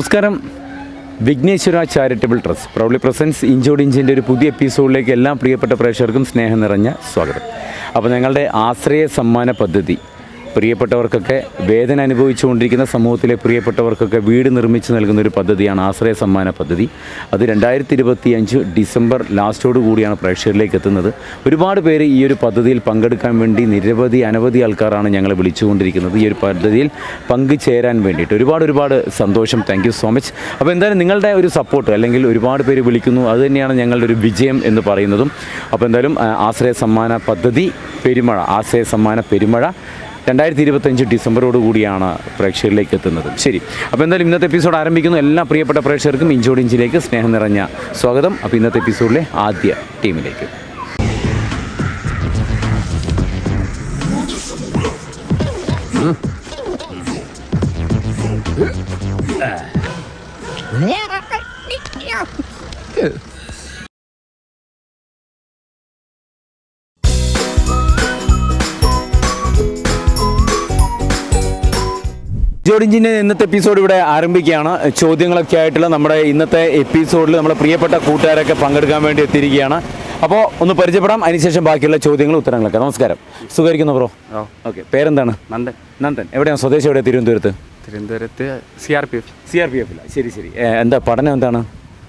നമസ്കാരം. Vigneshwara charitable trust proudly presents ഇഞ്ചോട് ഇഞ്ചിന്റെ ഒരു പുതിയ എപ്പിസോഡിലേക്ക് എല്ലാ പ്രിയപ്പെട്ട പ്രേക്ഷകർക്കും സ്നേഹം നിറഞ്ഞ സ്വാഗതം. അപ്പോൾ ഞങ്ങളുടെ ആശ്രയ സമ്മാന പദ്ധതി പ്രിയപ്പെട്ടവർക്കൊക്കെ വേദന അനുഭവിച്ചുകൊണ്ടിരിക്കുന്ന സമൂഹത്തിലെ പ്രിയപ്പെട്ടവർക്കൊക്കെ വീട് നിർമ്മിച്ച് നൽകുന്ന ഒരു പദ്ധതിയാണ് ആശ്രയ സമ്മാന പദ്ധതി. അത് രണ്ടായിരത്തി ഇരുപത്തി അഞ്ച് ഡിസംബർ ലാസ്റ്റോട് കൂടിയാണ് പ്രേക്ഷകരിലേക്ക് എത്തുന്നത്. ഒരുപാട് പേര് ഈ ഒരു പദ്ധതിയിൽ പങ്കെടുക്കാൻ വേണ്ടി നിരവധി അനവധി ആൾക്കാരാണ് ഞങ്ങളെ വിളിച്ചുകൊണ്ടിരിക്കുന്നത്. ഈ ഒരു പദ്ധതിയിൽ പങ്കുചേരാൻ വേണ്ടിയിട്ട്. ഒരുപാട് ഒരുപാട് സന്തോഷം. താങ്ക് യു സോ മച്ച് അപ്പോൾ എന്തായാലും നിങ്ങളുടെ ഒരു സപ്പോർട്ട് അല്ലെങ്കിൽ ഒരുപാട് പേര് വിളിക്കുന്നു. അത് തന്നെയാണ് ഞങ്ങളുടെ ഒരു വിജയം എന്ന് പറയുന്നതും. അപ്പോൾ എന്തായാലും ആശ്രയ സമ്മാന പദ്ധതി പെരുമഴ ആശ്രയ സമ്മാന പെരുമഴ രണ്ടായിരത്തി ഇരുപത്തഞ്ച് ഡിസംബറോട് കൂടിയാണ് പ്രേക്ഷകരിലേക്ക് എത്തുന്നത്. ശരി. അപ്പോൾ എന്തായാലും ഇന്നത്തെ എപ്പിസോഡ് ആരംഭിക്കുന്നു. എല്ലാ പ്രിയപ്പെട്ട പ്രേക്ഷകർക്കും ഇഞ്ചോട് ഇഞ്ചിലേക്ക് സ്നേഹം നിറഞ്ഞ സ്വാഗതം. അപ്പോൾ ഇന്നത്തെ എപ്പിസോഡിലെ ആദ്യ ടീമിലേക്ക്. ജോഡിഞ്ചിന്റെ ഇന്നത്തെ എപ്പിസോഡ് ഇവിടെ ആരംഭിക്കുകയാണ്. ചോദ്യങ്ങളൊക്കെ ആയിട്ടുള്ള നമ്മുടെ ഇന്നത്തെ എപ്പിസോഡിൽ നമ്മുടെ പ്രിയപ്പെട്ട കൂട്ടുകാരൊക്കെ പങ്കെടുക്കാൻ വേണ്ടി എത്തിയിരിക്കുകയാണ്. അപ്പോൾ ഒന്ന് പരിചയപ്പെടാം. അതിനുശേഷം ബാക്കിയുള്ള ചോദ്യങ്ങളും ഉത്തരങ്ങളൊക്കെ. നമസ്കാരം. സുഖമായിരിക്കുന്നു ബ്രോ? ഓക്കെ. പേരെന്താണ്? നന്ദൻ. നന്ദൻ. എവിടെയാണ്? സ്വദേശം എവിടെ തിരുവനന്തപുരത്ത്? തിരുവനന്തപുരത്ത് C R P F C R P എഫില്ല ശരി ശരി. എന്താ പഠനം എന്താണ്?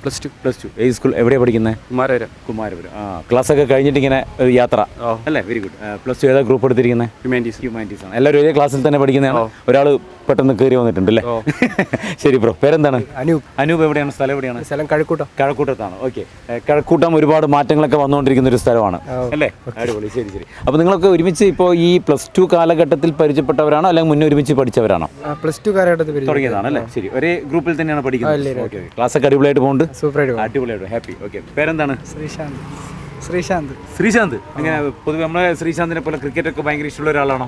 Plus two. Plus two. ഏത് സ്കൂൾ എവിടെയാണ് പഠിക്കുന്നത് കുമാരപുരം. കുമാരപുരം. ആ ക്ലാസ്സൊക്കെ കഴിഞ്ഞിട്ട് ഇങ്ങനെ ഒരു യാത്ര. അല്ലേ? വെരി ഗുഡ് പ്ലസ് ടു ഏതാ ഗ്രൂപ്പ് എടുത്തിരിക്കുന്നത് ഹ്യൂമാനിറ്റീസ് ഹ്യൂമാനിറ്റീസ് ആണ്. എല്ലാവരും ഒരേ ക്ലാസ്സിൽ തന്നെ പഠിക്കുന്നതാണ്. ഒരാൾ പെട്ടെന്ന് കയറി വന്നിട്ടുണ്ട് അല്ലേ ശരി ബ്രോ പേരെന്താണ്? അനൂപ്. അനൂപ് എവിടെയാണ്? സ്ഥലം എവിടെയാണ്? സ്ഥലം കഴക്കൂട്ടം. കഴക്കൂട്ടത്താണ്. ഓക്കെ. കഴക്കൂട്ടം ഒരുപാട് മാറ്റങ്ങളൊക്കെ വന്നുകൊണ്ടിരിക്കുന്ന ഒരു സ്ഥലമാണ്. അല്ലേ? അടിപൊളി. ശരി ശരി. അപ്പോൾ നിങ്ങളൊക്കെ ഒരുമിച്ച് ഇപ്പോൾ ഈ പ്ലസ് ടു കാലഘട്ടത്തിൽ പരിചയപ്പെട്ടവരാണോ? അല്ലെങ്കിൽ മുന്നേ ഒരുമിച്ച് പഠിച്ചവരാണോ? പ്ലസ് ടു കാലഘട്ടത്തിൽ തുടങ്ങിയതാണ് അല്ലേ? ശരി. ഒരേ ഗ്രൂപ്പിൽ തന്നെയാണ് പഠിക്കുന്നത്. ഓക്കെ ക്ലാസ് ഒക്കെ അടിപൊളിയായിട്ട് പോകുന്നുണ്ട്? സൂപ്പറായിട്ട്. അടിപൊളിയായിട്ട്. ഹാപ്പി ഓക്കെ പേരെന്താണ്? ശ്രീശാന്ത്. ശ്രീശാന്ത്. ശ്രീശാന്ത്? എങ്ങനെ പൊതുവെ നമ്മളെ ശ്രീശാന്തിനെ പോലെ ക്രിക്കറ്റ് ഒക്കെ ഭയങ്കര ഇഷ്ടമുള്ള ഒരാളാണോ?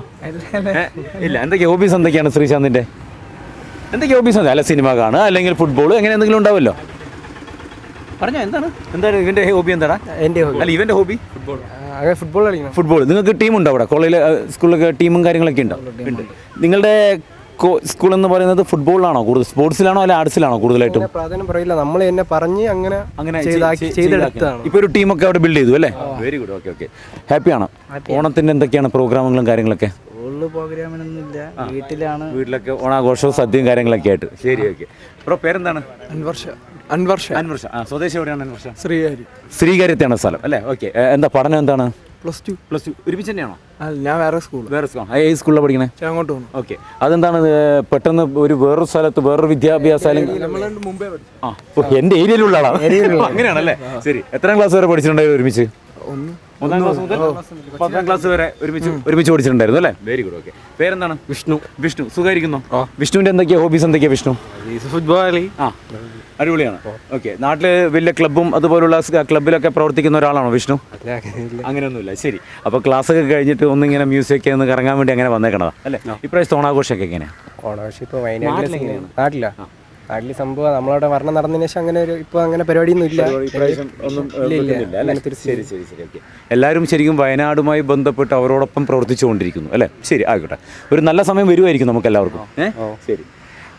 ഇല്ല. എന്തൊക്കെ ഹോബീസ് എന്തൊക്കെയാണ് ശ്രീശാന്തിന്റെ? എന്തൊക്കെ ഹോബീസ് അല്ല സിനിമ കാണുക അല്ലെങ്കിൽ ഫുട്ബോൾ അങ്ങനെ എന്തെങ്കിലും ഉണ്ടാവുമല്ലോ? പറഞ്ഞോ എന്താണ്? എന്താണ് ഇവന്റെ ഹോബി എന്താണ്? എന്റെ ഹോബി അല്ല ഇവന്റെ ഹോബി ഫുട്ബോൾ കളിക്കണം. ഫുട്ബോൾ നിങ്ങൾക്ക് ടീം ഉണ്ടോ അവിടെ? കോളേജിൽ സ്കൂളിലൊക്കെ ടീമും കാര്യങ്ങളൊക്കെ ഉണ്ടോ ഉണ്ട്. നിങ്ങളുടെ സ്കൂൾ എന്ന് പറയുന്നത് ഫുട്ബോളിലാണോ? കൂടുതൽ സ്പോർട്സിലാണോ അല്ല ആർട്സിലാണോ കൂടുതലായിട്ടും? പ്രാധാന്യം പറയില്ല. നമ്മൾ എന്നെ പറഞ്ഞ് അങ്ങനെ അങ്ങനെ ഇപ്പൊ ഒരു ടീമൊക്കെ അവിടെ ബിൽഡ് ചെയ്തു അല്ലേ? വെരി ഗുഡ് ഓക്കെ ഓക്കെ ഹാപ്പിയാണ് ഓണത്തിന്റെ എന്തൊക്കെയാണ് പ്രോഗ്രാമുകളും കാര്യങ്ങളൊക്കെ? സ്കൂളിൽ പ്രോഗ്രാമിനൊന്നുമില്ല. വീട്ടിലാണ്. വീട്ടിലൊക്കെ ഓണാഘോഷവും സദ്യയും കാര്യങ്ങളൊക്കെ ആയിട്ട്. ശരി ഓക്കെ ബ്രോ പേരെന്താണ്? അൻവർഷ. അൻവർഷ. അൻവർഷ. ആ സ്വദേശം എവിടെയാണ് അൻവർഷ? ശ്രീഹരി. ശ്രീകാര്യത്തെയാണ് സ്ഥലം അല്ലേ? ഓക്കെ എന്താ പഠനം എന്താണ്? Plus two. Plus two. ഒരുമിച്ച് തന്നെയാണോ? ഞാൻ വേറെ സ്കൂൾ വേറെ സ്കൂൾ ഏത് സ്കൂളിലാണ് പഠിക്കണേ? അങ്ങോട്ട് പോകണം ഓക്കെ. അതെന്താണ് പെട്ടെന്ന് ഒരു വേറൊരു സ്ഥലത്ത് വേറൊരു വിദ്യാഭ്യാസ ആ ഓ, എന്റെ ഏരിയയിലുള്ള ആളാണ് അങ്ങനെയാണല്ലേ? ശരി. എത്രാം ക്ലാസ് വരെ പഠിച്ചിട്ടുണ്ടായിരുന്നു ഒരുമിച്ച്? ഒന്ന്. ഒന്നാം ക്ലാസ് മുതൽ പത്താം ക്ലാസ് വരെ ഒരുമിച്ച് ഒരുമിച്ച് പഠിച്ചിട്ടുണ്ടായിരുന്നു അല്ലേ? വെരി ഗുഡ് ഓക്കെ പേരെന്താണ്? വിഷ്ണു. വിഷ്ണു. സുഖമായിരിക്കുന്നു? വിഷ്ണുവിന്റെ എന്തൊക്കെയാ? ഹോബീസ് എന്തൊക്കെയാ വിഷ്ണു? ഫുട്ബോൾ ആ. അടിപൊളിയാണ്. ഓക്കെ നാട്ടിൽ വലിയ ക്ലബ്ബും അതുപോലുള്ള ക്ലബിലൊക്കെ ക്ലബ്ബിലൊക്കെ പ്രവർത്തിക്കുന്ന ഒരാളാണോ വിഷ്ണു? അങ്ങനെയൊന്നുമില്ല. ശരി. അപ്പോൾ ക്ലാസ് ഒക്കെ കഴിഞ്ഞിട്ട് ഒന്നിങ്ങനെ മ്യൂസിക് ഒന്ന് കറങ്ങാൻ വേണ്ടി അങ്ങനെ വന്നേക്കണതാ അല്ലേ? ഇപ്രാവശ്യത്തെ ഓണാഘോഷമൊക്കെ എങ്ങനെയാണ് ഓണാഘോഷം ഇപ്പോൾ വയനാട്ടിലെങ്ങനെയാണ് നാട്ടില. നാട്ടിൽ സംഭവം നമ്മളവിടെ മരണം നടന്നതിന് ശേഷം അങ്ങനെ ഒരു ഇപ്പോൾ അങ്ങനെ പരിപാടിയൊന്നും ഇല്ല? ശരി ശരി ശരി ഓക്കെ. എല്ലാവരും ശരിക്കും വയനാടുമായി ബന്ധപ്പെട്ട് അവരോടൊപ്പം പ്രവർത്തിച്ചുകൊണ്ടിരിക്കുന്നു അല്ലേ? ശരി ആയിക്കോട്ടെ. ഒരു നല്ല സമയം വരുമായിരിക്കും നമുക്ക് എല്ലാവർക്കും. ശരി.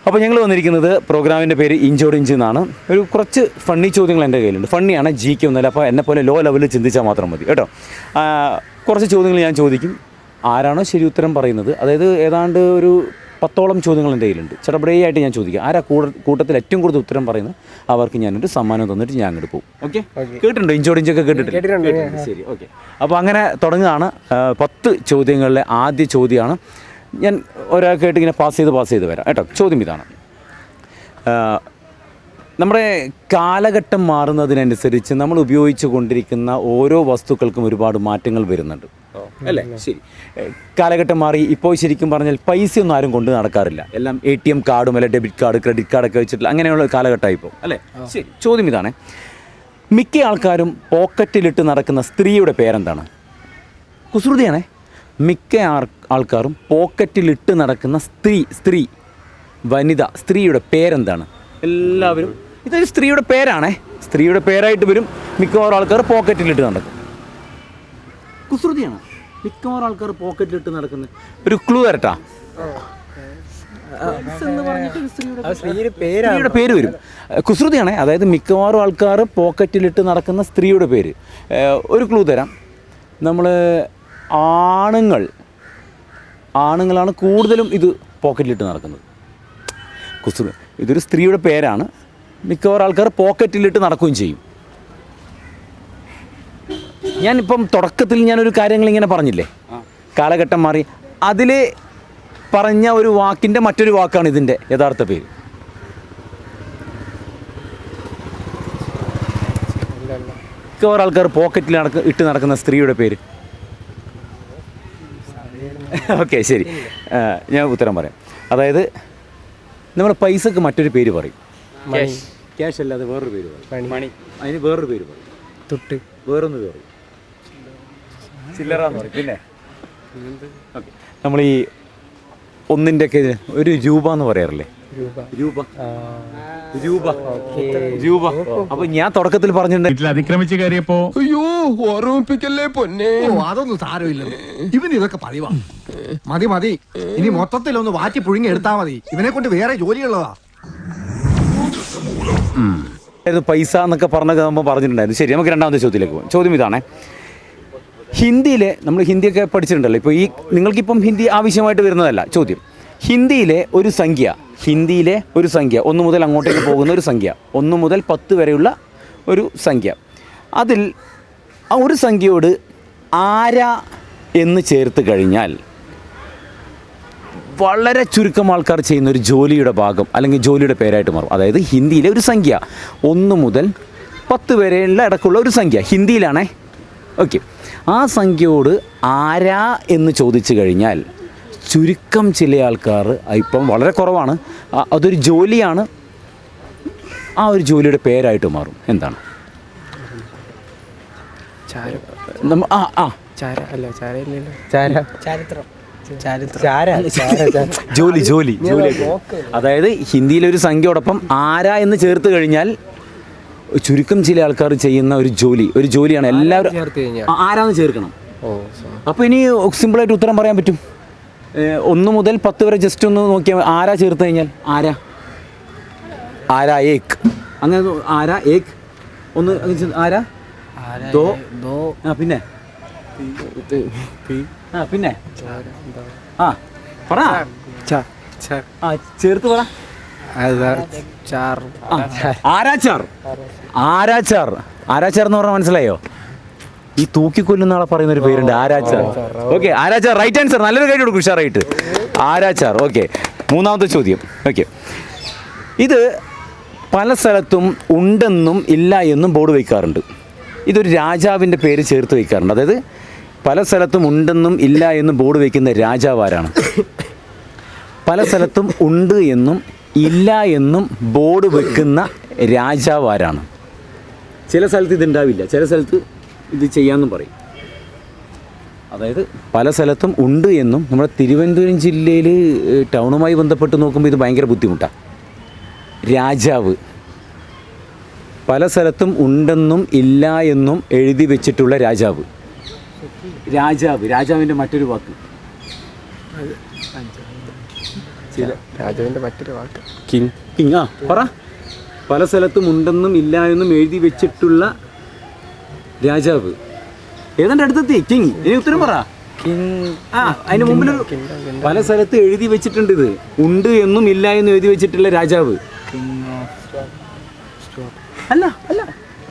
അപ്പോൾ ഞങ്ങൾ വന്നിരിക്കുന്നത് പ്രോഗ്രാമിന്റെ പേര് ഇഞ്ചോട് ഇഞ്ച് എന്നാണ്. ഒരു കുറച്ച് ഫണ്ണി ചോദ്യങ്ങൾ എന്റെ കയ്യിലുണ്ട്. ഫണ്ണിയാണ് ജി കെ ഒന്നല്ല? അപ്പോൾ എന്നെ പോലെ ലോ ലെവലിൽ ചിന്തിച്ചാൽ മാത്രം മതി കേട്ടോ? കുറച്ച് ചോദ്യങ്ങൾ ഞാൻ ചോദിക്കും. ആരാണോ ശരി ഉത്തരം പറയുന്നത്. അതായത് ഏതാണ്ട് ഒരു പത്തോളം ചോദ്യങ്ങൾ എന്റെ കയ്യിലുണ്ട്. ചടപടയായിട്ട് ഞാൻ ചോദിക്കാം. ആരാ കൂട കൂട്ടത്തിൽ ഏറ്റവും കൂടുതൽ ഉത്തരം പറയുന്നത്? അവർക്ക് ഞാനൊരു സമ്മാനം തന്നിട്ട് ഞാൻ അങ്ങോട്ട് പോകും. ഓക്കെ? കേട്ടിട്ടുണ്ടോ? ഇഞ്ചോടിഞ്ചൊക്കെ കേട്ടിട്ടുണ്ട്. ശരി ഓക്കെ. അപ്പോൾ അങ്ങനെ തുടങ്ങുകയാണ്. പത്ത് ചോദ്യങ്ങളിലെ ആദ്യ ചോദ്യമാണ്. ഞാൻ ഒരാൾക്കായിട്ട് ഇങ്ങനെ പാസ് ചെയ്ത് പാസ് ചെയ്ത് വരാം. കേട്ടോ ചോദ്യം ഇതാണ്. നമ്മുടെ കാലഘട്ടം മാറുന്നതിനനുസരിച്ച് നമ്മൾ ഉപയോഗിച്ചു കൊണ്ടിരിക്കുന്ന ഓരോ വസ്തുക്കൾക്കും ഒരുപാട് മാറ്റങ്ങൾ വരുന്നുണ്ട്. അല്ലേ? ശരി. കാലഘട്ടം മാറി ഇപ്പോൾ ശരിക്കും പറഞ്ഞാൽ പൈസ ഒന്നും ആരും കൊണ്ട് നടക്കാറില്ല. എല്ലാം എ ടി എം കാർഡും അല്ലെ ഡെബിറ്റ് കാർഡ് ക്രെഡിറ്റ് കാർഡൊക്കെ വെച്ചിട്ടുള്ള അങ്ങനെയുള്ള കാലഘട്ടമായി ഇപ്പോൾ അല്ലേ? ശരി ചോദ്യം ഇതാണ്. മിക്ക ആൾക്കാരും പോക്കറ്റിലിട്ട് നടക്കുന്ന സ്ത്രീയുടെ പേരെന്താണ്? കുസൃതിയാണേ. മിക്ക ആൾക്കാരും പോക്കറ്റിലിട്ട് നടക്കുന്ന സ്ത്രീ സ്ത്രീ വനിത സ്ത്രീയുടെ പേരെന്താണ്? എല്ലാവരും. ഇതൊരു സ്ത്രീയുടെ പേരാണേ. സ്ത്രീയുടെ പേരായിട്ട് വരും മിക്കവാറും ആൾക്കാർ പോക്കറ്റിലിട്ട് നടക്കും. കുസൃതിയാണ്? മിക്കവാറും ആൾക്കാർ പോക്കറ്റിലിട്ട് നടക്കുന്നത് ഒരു ക്ലൂ തരട്ടാ ഒരു സ്ത്രീയുടെ പേരാണ്. സ്ത്രീയുടെ പേര് വരും. കുസൃതിയാണ് കുസൃതിയാണേ അതായത് മിക്കവാറും ആൾക്കാർ പോക്കറ്റിലിട്ട് നടക്കുന്ന സ്ത്രീയുടെ പേര്. ഏഹ് ഒരു ക്ലൂ തരാം. നമ്മൾ ആണുങ്ങൾ ആണുങ്ങളാണ് കൂടുതലും ഇത് പോക്കറ്റിലിട്ട് നടക്കുന്നത്. കുസൃതി ഇതൊരു സ്ത്രീയുടെ പേരാണ്. മിക്കവാറും ആൾക്കാർ പോക്കറ്റിലിട്ട് നടക്കുകയും ചെയ്യും. ഞാനിപ്പം തുടക്കത്തിൽ ഞാനൊരു കാര്യങ്ങൾ ഇങ്ങനെ പറഞ്ഞില്ലേ കാലഘട്ടം മാറി. അതിൽ പറഞ്ഞ ഒരു വാക്കിന്റെ മറ്റൊരു വാക്കാണ് ഇതിന്റെ യഥാർത്ഥ പേര്. മിക്കവാറും ആൾക്കാർ പോക്കറ്റിൽ നടക്ക ഇട്ട് നടക്കുന്ന സ്ത്രീയുടെ പേര്. ഓക്കെ ശരി. ഞാൻ ഉത്തരം പറയാം. അതായത് നമ്മൾ പൈസക്ക് മറ്റൊരു പേര് പറയും. ക്യാഷ് അല്ലാതെ വേറൊരു പേര് പറയും. മണി. അതിന് വേറൊരു പേര് പറയും. തൊട്ട്. വേറൊന്ന് പേര് ചില്ലറ എന്ന് പറയും. പിന്നെ? നമ്മൾ ഈ ഒന്നിന്റെ ഒക്കെ ഒരു രൂപ എന്ന് പറയാറില്ലേ? രൂപ. രൂപ. രൂപ. രൂപ. അപ്പൊ ഞാൻ തുടക്കത്തിൽ പറഞ്ഞിട്ടുണ്ട്. അതിക്രമിച്ച് കയറിയപ്പോ അയ്യോ ഓർമ്മിപ്പിക്കല്ലേ പൊന്നെ? അതൊന്നും സാരമില്ല ഇവന് ഇതൊക്കെ പതിവാ. മതി മതി. ഇനി മൊത്തത്തിൽ ഒന്ന് വാറ്റി പുഴുങ്ങി എടുത്താ മതി. ഇവനെ കൊണ്ട് വേറെ ജോലിയുള്ളതാ. പൈസ എന്നൊക്കെ പറഞ്ഞൊക്കെ നമ്മൾ പറഞ്ഞിട്ടുണ്ടായിരുന്നു. ശരി നമുക്ക് രണ്ടാമത്തെ ചോദ്യത്തിലേക്ക് പോകാം ചോദ്യം ഇതാണേ. ഹിന്ദിയിലെ നമ്മൾ ഹിന്ദിയൊക്കെ പഠിച്ചിട്ടുണ്ടല്ലോ. ഇപ്പോൾ ഈ നിങ്ങൾക്കിപ്പം ഹിന്ദി ആവശ്യമായിട്ട് വരുന്നതല്ല ചോദ്യം. ഹിന്ദിയിലെ ഒരു സംഖ്യ ഹിന്ദിയിലെ ഒരു സംഖ്യ ഒന്ന് മുതൽ അങ്ങോട്ടേക്ക് പോകുന്ന ഒരു സംഖ്യ ഒന്ന് മുതൽ പത്ത് വരെയുള്ള ഒരു സംഖ്യ. അതിൽ ആ ഒരു സംഖ്യയോട് ആര എന്ന് ചേർത്ത് കഴിഞ്ഞാൽ വളരെ ചുരുക്കം ആൾക്കാർ ചെയ്യുന്ന ഒരു ജോലിയുടെ ഭാഗം അല്ലെങ്കിൽ ജോലിയുടെ പേരായിട്ട് മാറും. അതായത് ഹിന്ദിയിലെ ഒരു സംഖ്യ ഒന്ന് മുതൽ പത്ത് വരെയുള്ള ഇടക്കുള്ള ഒരു സംഖ്യ ഹിന്ദിയിലാണേ? ഓക്കെ ആ സംഖ്യയോട് ആരാ എന്ന് ചോദിച്ചു കഴിഞ്ഞാൽ ചുരുക്കം ചില ആൾക്കാർ ഇപ്പം വളരെ കുറവാണ്. അതൊരു ജോലിയാണ്. ആ ഒരു ജോലിയുടെ പേരായിട്ട് മാറും. എന്താണ്? ചാര. നമ്മ ആ ആ. ചാര അല്ല ചാരയില്ലല്ലോ ചാര. ചരിത്രം. ചരിത്രം. ചാര ചാര ചാര. ജോലി ജോലി ജോലി. അതായത് ഹിന്ദിയിലൊരു സംഖ്യയോടൊപ്പം ആരാ എന്ന് ചേർത്ത് കഴിഞ്ഞാൽ ചുരുക്കം ചില ആൾക്കാർ ചെയ്യുന്ന ഒരു ജോലി ഒരു ജോലിയാണ്. എല്ലാവരും ആരാന്ന് ചേർക്കണം? അപ്പൊ അപ്പോൾ ഇനി സിമ്പിളായിട്ട് ഉത്തരം പറയാൻ പറ്റും. ഒന്ന് മുതൽ പത്ത് വരെ ജസ്റ്റ് ഒന്ന് നോക്കിയാൽ ആരാ ചേർത്ത് കഴിഞ്ഞാൽ? ആരാ? ആരാ ഏക്ക് അങ്ങനെ ആരാ ഏക്ക് ഒന്ന് ആരാ? ദോ. ദോ. ആ പിന്നെ? ആ പിന്നെ? ആ പറ. ചേർത്ത് പറ. ആരാച്ചാർ? ആരാച്ചാർ? ആരാച്ചാർ എന്ന് പറഞ്ഞാൽ മനസ്സിലായോ? ഈ തൂക്കിക്കൊല്ലുന്ന ആളെ പറയുന്ന ഒരു പേരുണ്ട് ആരാച്ചാർ. ഓക്കെ ആരാച്ചാർ റൈറ്റ് ആൻസർ നല്ലൊരു കാര്യം കൊടുക്കും ഉഷാറായിട്ട്. ആരാച്ചാർ ഓക്കെ. മൂന്നാമത്തെ ചോദ്യം ഓക്കെ. ഇത് പല സ്ഥലത്തും ഉണ്ടെന്നും ഇല്ല എന്നും ബോർഡ് വയ്ക്കാറുണ്ട്. ഇതൊരു രാജാവിന്റെ പേര് ചേർത്ത് വയ്ക്കാറുണ്ട്. അതായത് പല സ്ഥലത്തും ഉണ്ടെന്നും ഇല്ല എന്നും ബോർഡ് വയ്ക്കുന്ന രാജാവ് ആരാണ് പല സ്ഥലത്തും ഉണ്ട് എന്നും ഇല്ല എന്നും ബോർഡ് വെക്കുന്ന രാജാവാരാണ്. ചില സ്ഥലത്ത് ഇതുണ്ടാവില്ല. ചില സ്ഥലത്ത് ഇത് ചെയ്യാമെന്നും പറയും. അതായത് പല സ്ഥലത്തും ഉണ്ട് എന്നും നമ്മുടെ തിരുവനന്തപുരം ജില്ലയിൽ ടൗണുമായി ബന്ധപ്പെട്ട് നോക്കുമ്പോൾ ഇത് ഭയങ്കര ബുദ്ധിമുട്ടാണ് രാജാവ് പല സ്ഥലത്തും ഉണ്ടെന്നും ഇല്ല എന്നും എഴുതി വെച്ചിട്ടുള്ള രാജാവ്. രാജാവ്. രാജാവിന്റെ മറ്റൊരു വാക്ക്. രാജാവിന്റെ മറ്റൊരു വാക്ക്. കിങ്. കിങ് ആ പറ. പല സ്ഥലത്തും ഉണ്ടെന്നും ഇല്ല എന്നും എഴുതി വെച്ചിട്ടുള്ള രാജാവ്. ഏതാണ്ട് അടുത്തെത്തി കിങ്. ഇനി ഉത്തരം പറ. ആ അതിന് മുമ്പിൽ പല സ്ഥലത്ത് എഴുതി വെച്ചിട്ടുണ്ട് ഇത്. ഉണ്ട് എന്നും ഇല്ല എന്നും എഴുതി വെച്ചിട്ടുള്ള രാജാവ്. അല്ല അല്ല.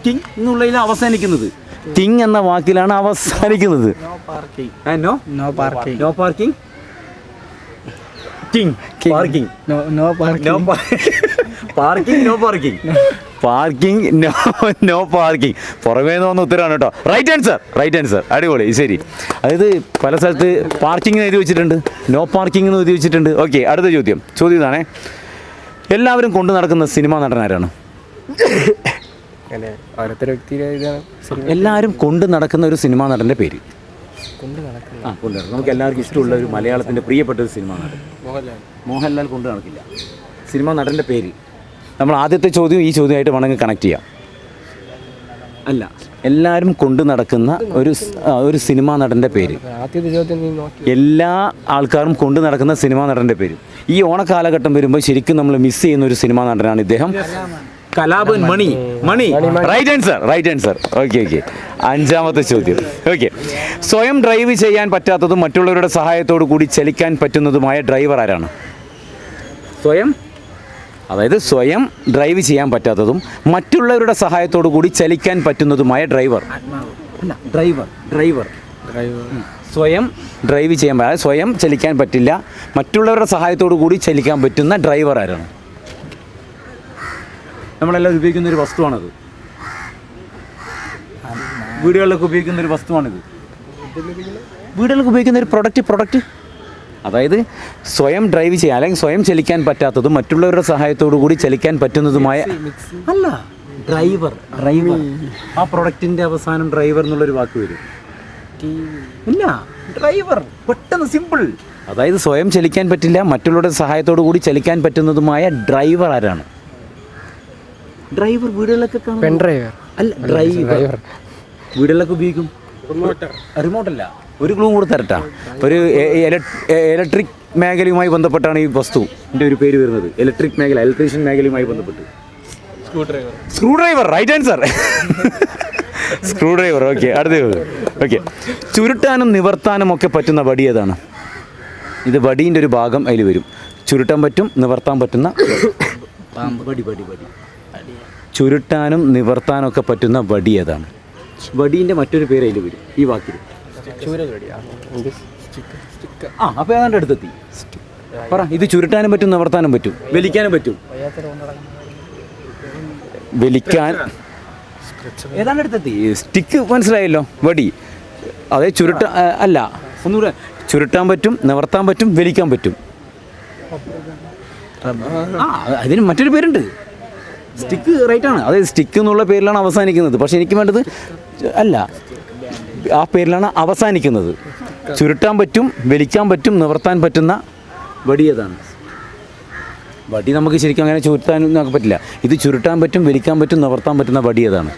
കിങ് എന്നുള്ളതിൽ അവസാനിക്കുന്നത്. കിങ് എന്ന വാക്കിലാണ് അവസാനിക്കുന്നത്. No no? No parking. No parking. King. Parking no parking parking no parking parking no no parking പുറമേ നിന്ന് വന്ന ഉത്തരവാണ് കേട്ടോ. റൈറ്റ് ആൻസർ റൈറ്റ് ആൻസർ അടിപൊളി ശരി. അതായത് പല സ്ഥലത്ത് പാർക്കിംഗ് എഴുതി വെച്ചിട്ടുണ്ട്. നോ പാർക്കിംഗ് എന്ന് എഴുതി വെച്ചിട്ടുണ്ട്. ഓക്കെ അടുത്ത ചോദ്യം. ചോദ്യം ഇതാണേ. എല്ലാവരും കൊണ്ടു നടക്കുന്ന സിനിമാ നടൻ ആരാണ്? എല്ലാവരും കൊണ്ടു നടക്കുന്ന ഒരു സിനിമാ നടന്റെ പേര്. കൊണ്ട് നമുക്ക് എല്ലാവർക്കും ഇഷ്ടമുള്ള ഒരു മലയാളത്തിന്റെ പ്രിയപ്പെട്ട ഒരു സിനിമാ നടൻ. മോഹൻലാൽ. മോഹൻലാൽ കൊണ്ടു നടക്കില്ല. സിനിമ നടന്റെ പേര് നമ്മൾ ആദ്യത്തെ ചോദ്യം ഈ ചോദ്യമായിട്ട് വേണമെങ്കിൽ കണക്ട് ചെയ്യാം. അല്ല എല്ലാവരും കൊണ്ടു നടക്കുന്ന ഒരു ഒരു സിനിമാ നടന്റെ പേര് എല്ലാ ആൾക്കാരും കൊണ്ടു നടക്കുന്ന സിനിമാ നടന്റെ പേര് ഈ ഓണക്കാലഘട്ടം വരുമ്പോൾ ശരിക്കും നമ്മൾ മിസ് ചെയ്യുന്ന ഒരു സിനിമാ നടനാണ് ഇദ്ദേഹം. Kalabhavan Mani. Mani. Right answer right answer okay okay അഞ്ചാമത്തെ ചോദ്യം. ഓക്കെ സ്വയം ഡ്രൈവ് ചെയ്യാൻ പറ്റാത്തതും മറ്റുള്ളവരുടെ സഹായത്തോടു കൂടി ചലിക്കാൻ പറ്റുന്നതുമായ ഡ്രൈവർ ആരാണ്? സ്വയം അതായത് സ്വയം ഡ്രൈവ് ചെയ്യാൻ പറ്റാത്തതും മറ്റുള്ളവരുടെ സഹായത്തോടു കൂടി ചലിക്കാൻ പറ്റുന്നതുമായ ഡ്രൈവർ ഡ്രൈവർ ഡ്രൈവർ ഡ്രൈവർ സ്വയം ഡ്രൈവ് ചെയ്യാൻ അതായത് സ്വയം ചലിക്കാൻ പറ്റില്ല മറ്റുള്ളവരുടെ സഹായത്തോടു കൂടി ചലിക്കാൻ പറ്റുന്ന ഡ്രൈവർ ആരാണ്? നമ്മളെല്ലാം ഉപയോഗിക്കുന്ന ഒരു വസ്തുവാണത്. വീടുകളിലൊക്കെ ഉപയോഗിക്കുന്ന ഒരു വസ്തുവാണിത്. വീടുകളിലൊക്കെ ഉപയോഗിക്കുന്ന ഒരു പ്രൊഡക്റ്റ് പ്രൊഡക്റ്റ് അതായത് സ്വയം ഡ്രൈവ് ചെയ്യാൻ അല്ലെങ്കിൽ സ്വയം ചലിക്കാൻ പറ്റാത്തതും മറ്റുള്ളവരുടെ സഹായത്തോടു കൂടി ചലിക്കാൻ പറ്റുന്നതുമായ അല്ല. ഡ്രൈവർ ഡ്രൈവർ ആ പ്രൊഡക്റ്റിന്റെ അവസാനം ഡ്രൈവർ എന്നുള്ളൊരു വാക്ക് വരും. ഇല്ല. ഡ്രൈവർ പെട്ടെന്ന് സിമ്പിൾ അതായത് സ്വയം ചലിക്കാൻ പറ്റില്ല മറ്റുള്ളവരുടെ സഹായത്തോടു കൂടി ചലിക്കാൻ പറ്റുന്നതുമായ ഡ്രൈവർ ആരാണ്? ഡ്രൈവർ വീടുകളിലൊക്കെ കാണും ഡ്രൈവർ അല്ല ഡ്രൈവർ വീടുകളിലൊക്കെ ഉപയോഗിക്കും? റിമോട്ട് അല്ല. ഒരു ക്ലൂ കൂടെ തരട്ടാ. ഒരു ഇലക്ട്രിക് മേഖലയുമായി ബന്ധപ്പെട്ടാണ് ഈ വസ്തു. എന്റെ ഒരു പേര് വരുന്നത്. ഇലക്ട്രിക് മേഖല ഇലക്ട്രീഷ്യൻ മേഖലയുമായി ബന്ധപ്പെട്ട്. Screwdriver right answer screwdriver okay അടുത്ത ഓക്കെ ചുരുട്ടാനും നിവർത്താനും ഒക്കെ പറ്റുന്ന വടി ഏതാണ്? ഇത് വടീന്റെ ഒരു ഭാഗം അതിൽ വരും. ചുരുട്ടാൻ പറ്റും നിവർത്താൻ പറ്റുന്ന വടി വടി വടി. ചുരുട്ടാനും നിവർത്താനും ഒക്കെ പറ്റുന്ന വടി ഏതാണ്? വടീന്റെ മറ്റൊരു പേര് അതിൽ വരും. ഈ വാക്കിൽ. ആ? അപ്പോൾ ഏതാണ്ട് അടുത്തെത്തി. പറ ഇത് ചുരുട്ടാനും പറ്റും നിവർത്താനും പറ്റും വലിക്കാനും പറ്റും. വലിക്കാൻ ഏതാണ്ട് അടുത്തെത്തി? സ്റ്റിക്ക് മനസ്സിലായല്ലോ വടി. അതെ ചുരുട്ട അല്ല ഒന്നുകൂടെ ചുരുട്ടാൻ പറ്റും നിവർത്താൻ പറ്റും വലിക്കാൻ പറ്റും. ആ അതിന് മറ്റൊരു പേരുണ്ട്. സ്റ്റിക്ക് റൈറ്റ് ആണ്. അതായത് സ്റ്റിക്ക് എന്നുള്ള പേരിലാണ് അവസാനിക്കുന്നത്. പക്ഷെ എനിക്ക് വേണ്ടത് അല്ല ആ പേരിലാണ് അവസാനിക്കുന്നത്. ചുരുട്ടാൻ പറ്റും വലിക്കാൻ പറ്റും നിവർത്താൻ പറ്റുന്ന വടി ഏതാണ്? വടി നമുക്ക് ശരിക്കും അങ്ങനെ ചുരുട്ടാനും നമുക്ക് പറ്റില്ല. ഇത് ചുരുട്ടാൻ പറ്റും വലിക്കാൻ പറ്റും നിവർത്താൻ പറ്റുന്ന വടി ഏതാണ്?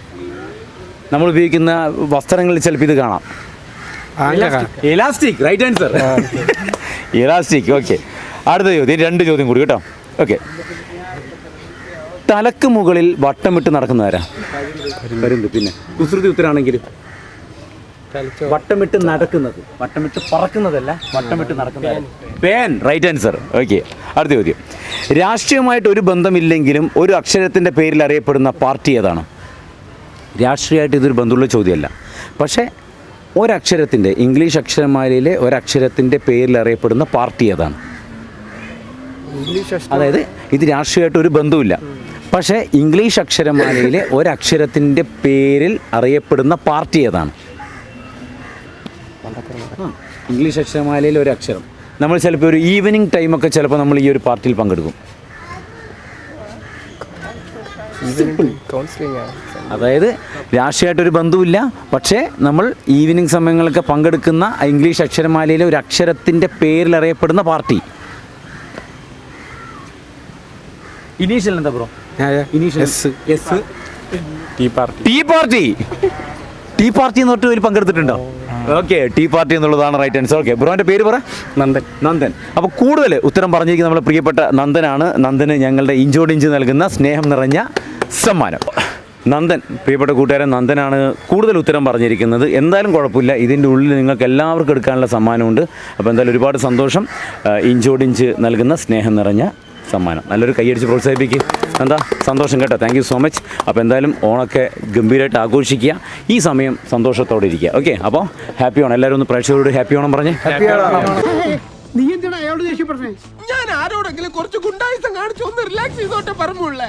നമ്മൾ ഉപയോഗിക്കുന്ന വസ്ത്രങ്ങളിൽ ചിലപ്പോൾ ഇത് കാണാം. Elastic right answer elastic okay. അടുത്ത ചോദ്യം രണ്ട് ചോദ്യം കൂടി കേട്ടോ. ഓക്കെ തലക്ക് മുകളിൽ വട്ടമിട്ട് നടക്കുന്നവരാ? പിന്നെ. കുസൃതി ഉത്തരാണെങ്കിൽ? വട്ടമിട്ട് നടക്കുന്നത്. വട്ടമിട്ട് പറക്കുന്നതല്ല വട്ടമിട്ട് നടക്കുന്നത് പേൻ. റൈറ്റ് ആൻസർ ഓക്കെ അടുത്ത ചോദ്യം. രാഷ്ട്രീയമായിട്ട് ഒരു ബന്ധമില്ലെങ്കിലും ഒരു അക്ഷരത്തിന്റെ പേരിൽ അറിയപ്പെടുന്ന പാർട്ടി ഏതാണ്? രാഷ്ട്രീയമായിട്ട് ഇതൊരു ബന്ധമുള്ള ചോദ്യമല്ല. പക്ഷേ ഒരക്ഷരത്തിന്റെ ഇംഗ്ലീഷ് അക്ഷരമാലയിലെ ഒരക്ഷരത്തിന്റെ പേരിൽ അറിയപ്പെടുന്ന പാർട്ടി ഏതാണ്? അതായത് ഇത് രാഷ്ട്രീയമായിട്ട് ഒരു ബന്ധവുമില്ല. പക്ഷേ ഇംഗ്ലീഷ് അക്ഷരമാലയിലെ ഒരക്ഷരത്തിന്റെ പേരിൽ അറിയപ്പെടുന്ന പാർട്ടി ഏതാണ്? ഇംഗ്ലീഷ് അക്ഷരമാലയിൽ ഒരു അക്ഷരം. നമ്മൾ ചിലപ്പോൾ ഒരു ഈവനിങ് ടൈമൊക്കെ ചിലപ്പോൾ നമ്മൾ ഈ ഒരു പാർട്ടിയിൽ പങ്കെടുക്കും. കൗൺസിലിംഗ് ആണ്. അതായത് രാഷ്ട്രീയമായിട്ടൊരു ബന്ധവുമില്ല. പക്ഷേ നമ്മൾ ഈവനിങ് സമയങ്ങളൊക്കെ പങ്കെടുക്കുന്ന ഇംഗ്ലീഷ് അക്ഷരമാലയിലെ ഒരു അക്ഷരത്തിന്റെ പേരിൽ അറിയപ്പെടുന്ന പാർട്ടി. ഇനീഷ്യൽ എന്താ bro? Initial. Yes T party T party T party എന്ന് പറഞ്ഞിട്ട് പങ്കെടുത്തിട്ടുണ്ടോ? ഓക്കെ ടീ പാർട്ടി എന്നുള്ളതാണ് റൈറ്റ് ആൻസർ ഓക്കെ ബ്രോന്റെ പേര് പറ. നന്ദൻ. നന്ദൻ. അപ്പോൾ കൂടുതൽ ഉത്തരം പറഞ്ഞിരിക്കുന്ന നമ്മുടെ പ്രിയപ്പെട്ട നന്ദനാണ്. നന്ദന് ഞങ്ങളുടെ ഇഞ്ചോടിഞ്ച് നൽകുന്ന സ്നേഹം നിറഞ്ഞ സമ്മാനം. നന്ദൻ പ്രിയപ്പെട്ട കൂട്ടുകാരൻ നന്ദനാണ് കൂടുതൽ ഉത്തരം പറഞ്ഞിരിക്കുന്നത്. എന്തായാലും കുഴപ്പമില്ല. ഇതിന്റെ ഉള്ളിൽ നിങ്ങൾക്ക് എല്ലാവർക്കും എടുക്കാനുള്ള സമ്മാനമുണ്ട്. അപ്പോൾ എന്തായാലും ഒരുപാട് സന്തോഷം. ഇഞ്ചോടിഞ്ച് നൽകുന്ന സ്നേഹം നിറഞ്ഞ സമ്മാനം. നല്ലൊരു കൈയടിച്ച് പ്രോത്സാഹിപ്പിക്കുക എന്താ? സന്തോഷം കേട്ടോ. താങ്ക് യു സോ മച്ച് അപ്പോൾ എന്തായാലും ഓണൊക്കെ ഗംഭീരമായിട്ട് ആഘോഷിക്കുക. ഈ സമയം സന്തോഷത്തോടെ ഇരിക്കുക. ഓക്കെ അപ്പോൾ ഹാപ്പി ഓണം. എല്ലാവരും ഒന്ന് പ്രേക്ഷകരോട് ഹാപ്പി ഓണം പറഞ്ഞേ. ഞാൻ ആരോടെങ്കിലും കുറച്ച് ഗുണ്ടായുസം കാണിച്ചു ഒന്ന് റിലാക്സ് ചെയ്തോട്ടെ പറഞ്ഞുള്ളേ